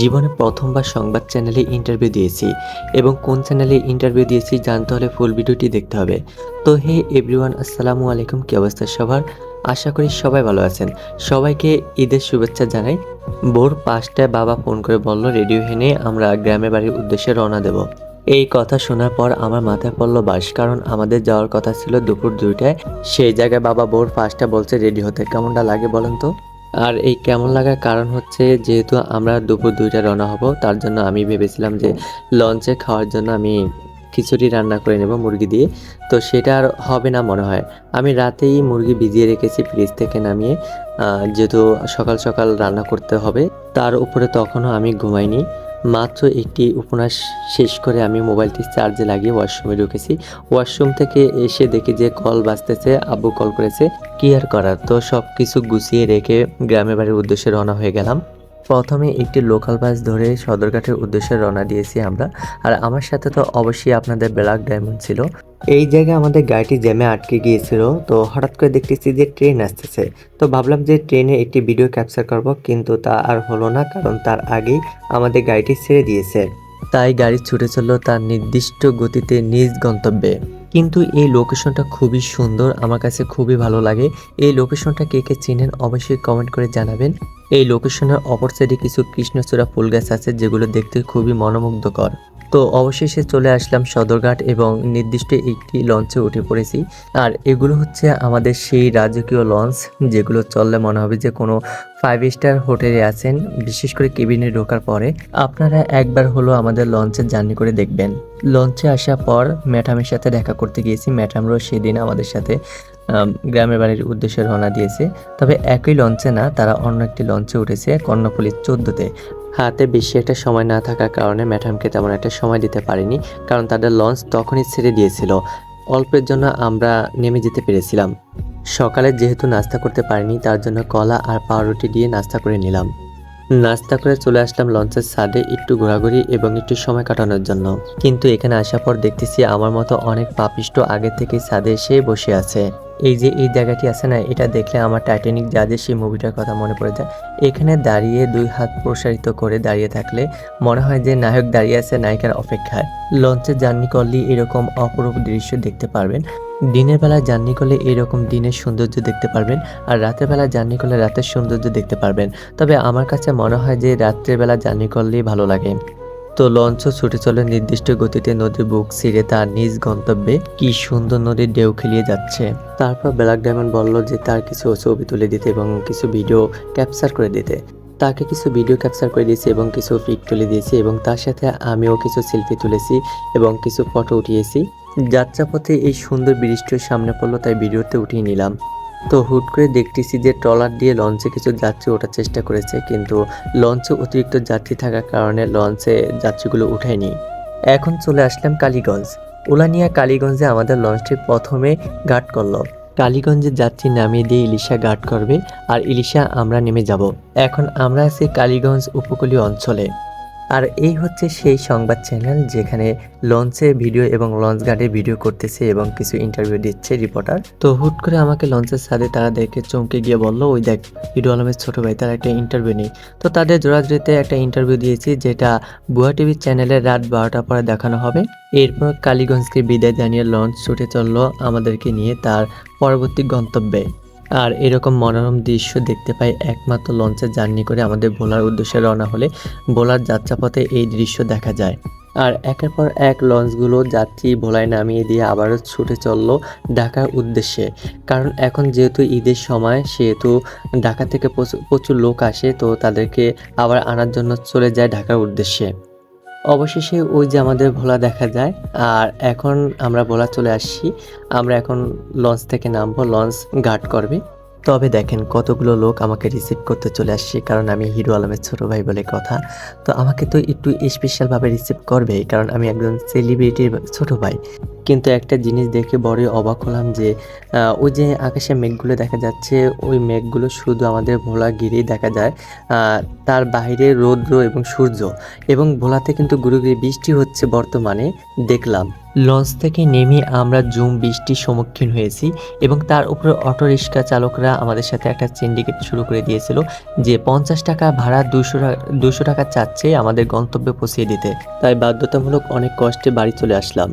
জীবনে প্রথমবার সংবাদ চ্যানেলে ইন্টারভিউ দিয়েছি এবং কোন চ্যানেলে ইন্টারভিউ দিয়েছি জানতে হলে ফুল ভিডিওটি দেখতে হবে। তো হে এভরিওয়ান আসসালামু আলাইকুম, কী অবস্থা সবার? আশা করি সবাই ভালো আছেন। সবাইকে ঈদের শুভেচ্ছা জানাই। ভোর পাঁচটায় বাবা ফোন করে বলল, রেডিও হেনে আমরা গ্রামের বাড়ির উদ্দেশ্যে রওনা দেব। এই কথা শোনার পর আমার মাথায় পড়ল বাস, কারণ আমাদের যাওয়ার কথা ছিল দুপুর দুইটায়। সেই জায়গায় বাবা ভোর পাঁচটা বলছে রেডি হতে কেমনটা লাগে বলেন তো? আর এই কেমন লাগার কারণ হচ্ছে যেহেতু আমরা দুপুর দুইটা রওনা হব, তার জন্য আমি ভেবেছিলাম যে লঞ্চে খাওয়ার জন্য আমি খিচুড়ি রান্না করে নেব মুরগি দিয়ে। তো সেটা আর হবে না মনে হয়। আমি রাতেই মুরগি ভিজিয়ে রেখেছি ফ্রিজ থেকে নামিয়ে। যেহেতু সকাল সকাল রান্না করতে হবে, তার উপরে তখনও আমি ঘুমাইনি। মাত্র একটি উপন্যাস শেষ করে আমি মোবাইলটি চার্জে লাগিয়ে ওয়াশরুমে ঢুকেছি। ওয়াশরুম থেকে এসে দেখি যে কল বাজতেছে, আব্বু কল করেছে কি আর করার। তো সব কিছু গুছিয়ে রেখে গ্রামের বাড়ির উদ্দেশ্যে রওনা হয়ে গেলাম। প্রথমে একটি লোকাল বাস ধরে সদরঘাটের উদ্দেশ্যে রওনা দিয়েছি আমরা। আর আমার সাথে তো অবশ্যই আপনাদের ব্ল্যাক ডায়মন্ড ছিল। এই জায়গায় আমাদের গাড়িটি জ্যামে আটকে গিয়েছিল, তো হঠাৎ করে দেখতেছি যে ট্রেন আসতেছে। তো ভাবলাম যে ট্রেনে একটি ভিডিও ক্যাপচার করব, কিন্তু তা আর হলো না, কারণ তার আগেই আমাদের গাড়িটি ছেড়ে দিয়েছে। তাই গাড়ি ছুটে চলল তার নির্দিষ্ট গতিতে নিজ গন্তব্যে। কিন্তু এই লোকেশনটা খুবই সুন্দর, আমার কাছে খুবই ভালো লাগে। এই লোকেশনটা কে কে চিনেন অবশ্যই কমেন্ট করে জানাবেন। এই লোকেশনের অপর সাইডে কিছু কৃষ্ণচূড়া ফুল গাছ আছে, যেগুলো দেখতে খুবই মনোমুগ্ধকর। তো অবশেষে চলে আসলাম সদরঘাট এবং নির্দিষ্ট একটি লঞ্চে উঠে পড়েছি। আর এগুলো হচ্ছে আমাদের সেই রাজকীয় লঞ্চ, যেগুলো চললে মনে হবে যে কোনো ফাইভ স্টার হোটেলে আছেন, বিশেষ করে কেবিনে ঢোকার পরে আপনারা একবার হলো আমাদের লঞ্চে জার্নি করে দেখবেন। লঞ্চে আসার পর ম্যাডামের সাথে দেখা করতে গিয়েছি, ম্যাডামরাও সেদিন আমাদের সাথে গ্রামের বাড়ির উদ্দেশ্যে রওনা দিয়েছে। তবে একই লঞ্চে না, তারা অন্য একটি লঞ্চে উঠেছে কর্ণফুলির চোদ্দোতে। হাতে বেশি একটা সময় না থাকার কারণে ম্যাডামকে তেমন একটা সময় দিতে পারিনি, কারণ তাদের লঞ্চ তখনই ছেড়ে দিয়েছিল। অল্পের জন্য আমরা নেমে যেতে পেরেছিলাম। সকালে যেহেতু নাস্তা করতে পারিনি, তার জন্য কলা আর পাউরুটি দিয়ে নাস্তা করে নিলাম। নাস্তা করে চলে আসলাম লঞ্চের সাদে একটু ঘোরাঘুরি এবং একটু সময় কাটানোর জন্য। কিন্তু এখানে আসার পর দেখতেছি আমার মতো অনেক পাপিষ্ট আগে থেকে সাদে এসে বসে আছে। এই যে, এই জায়গাটি আছে না, এটা দেখলে আমার টাইটানিক জাহাজের সেই মুভিটার কথা মনে পড়ে যায়। এখানে দাঁড়িয়ে দুই হাত প্রসারিত করে দাঁড়িয়ে থাকলে মনে হয় যে নায়ক দাঁড়িয়ে আছে নায়িকার অপেক্ষায়। লঞ্চে জার্নি করলে এরকম অপরূপ দৃশ্য দেখতে পারবেন। দিনের বেলা জার্নি করলে এরকম দিনের সৌন্দর্য দেখতে পারবেন আর রাতের বেলা জার্নি করলে রাতের সৌন্দর্য দেখতে পারবেন। তবে আমার কাছে মনে হয় যে রাত্রের বেলা জার্নি করলেই ভালো লাগে। তো লঞ্চ ছুটে চলে নির্দিষ্ট গতিতে নদীর বুক ছিঁড়ে তার নিজ গন্তব্যে কি সুন্দর নদীর ঢেউ খেলিয়ে যাচ্ছে। তারপর ব্ল্যাক ডায়মন্ড বলল যে তার কিছু ছবি তুলে দিতে এবং কিছু ভিডিও ক্যাপচার করে দিতে। তাকে কিছু ভিডিও ক্যাপচার করে দিয়েছি এবং কিছু পিক তুলে দিয়েছি এবং তার সাথে আমিও কিছু সেলফি তুলেছি এবং কিছু ফটো উঠিয়েছি। যাত্রাপথে এই সুন্দর ব্রিজটির সামনে পড়ল, তাই ভিডিওতে উঠিয়ে নিলাম। তো হুট করে দেখতেছি যে ট্রলার দিয়ে লঞ্চে কিছু যাত্রী ওঠার চেষ্টা করেছে, কিন্তু লঞ্চে অতিরিক্ত যাত্রী থাকার কারণে লঞ্চে যাত্রীগুলো উঠায়নি। এখন চলে আসলাম কালীগঞ্জ। উলানিয়া কালীগঞ্জে আমাদের লঞ্চটি প্রথমে গার্ড করল। কালীগঞ্জের যাত্রী নামিয়ে দিয়ে ইলিশা গার্ড করবে, আর ইলিশা আমরা নেমে যাব। এখন আমরা আছি কালীগঞ্জ উপকূলীয় অঞ্চলে। আর এই হচ্ছে সেই সংবাদ চ্যানেল যেখানে লঞ্চে ভিডিও এবং লঞ্চ গার্ডে ভিডিও করতেছে এবং কিছু ইন্টারভিউ দিচ্ছে রিপোর্টার। তো হুট করে আমাকে লঞ্চের সাথে তারা দেখে চমকে গিয়ে বলল, ওই দেখ হিরো আলমের ছোট ভাই, তার একটা ইন্টারভিউ নেই। তো তাদের জোড়াজুড়িতে একটা ইন্টারভিউ দিয়েছি, যেটা বুয়া টিভি চ্যানেলে রাত বারোটা পরে দেখানো হবে। এরপর কালীগঞ্জকে বিদায় জানিয়ে লঞ্চ ছুটে চলল আমাদেরকে নিয়ে তার পরবর্তী গন্তব্যে। আর এরকম মনোরম দৃশ্য দেখতে পাই একমাত্র লঞ্চে জার্নি করে আমাদের ভোলার উদ্দেশ্যে রওনা হলে ভোলার যাত্রাপথে এই দৃশ্য দেখা যায়। আর একের পর এক লঞ্চগুলো যাত্রী ভোলায় নামিয়ে দিয়ে আবারও ছুটে চলল ঢাকার উদ্দেশ্যে। কারণ এখন যেহেতু ঈদের সময়, সেহেতু ঢাকা থেকে প্রচুর প্রচুর লোক আসে, তো তাদেরকে আবার আনার জন্য চলে যায় ঢাকার উদ্দেশ্যে। অবশেষে ওই যে আমাদের ভোলা দেখা যায়। আর এখন আমরা ভোলা চলে আসছি। আমরা এখন লঞ্চ থেকে নামবো, লঞ্চ গার্ড করবে। তবে দেখেন কতগুলো লোক আমাকে রিসিভ করতে চলে আসছে, কারণ আমি হিরো আলমের ছোটো ভাই বলে কথা। তো আমাকে তো একটু স্পেশালভাবে রিসিভ করবে কারণ আমি একজন সেলিব্রিটির ছোটো ভাই। কিন্তু একটা জিনিস দেখে বড়ই অবাক হলাম যে ওই যে আকাশে মেঘগুলো দেখা যাচ্ছে, ওই মেঘগুলো শুধু আমাদের ভোলাগিরি দেখা যায় তার বাইরে রৌদ্র এবং সূর্য। এবং ভোলাতে কিন্তু গুরুগিরি বৃষ্টি হচ্ছে বর্তমানে, দেখলাম। লঞ্চ থেকে নেমে আমরা জুম বৃষ্টির সম্মুখীন হয়েছি এবং তার উপরে অটো রিক্সা চালকরা আমাদের সাথে একটা সিন্ডিকেট শুরু করে দিয়েছিল যে, পঞ্চাশ টাকা ভাড়া দুশো দুশো টাকা চাচ্ছে আমাদের গন্তব্যে পৌঁছিয়ে দিতে। তাই বাধ্যতামূলক অনেক কষ্টে বাড়ি চলে আসলাম।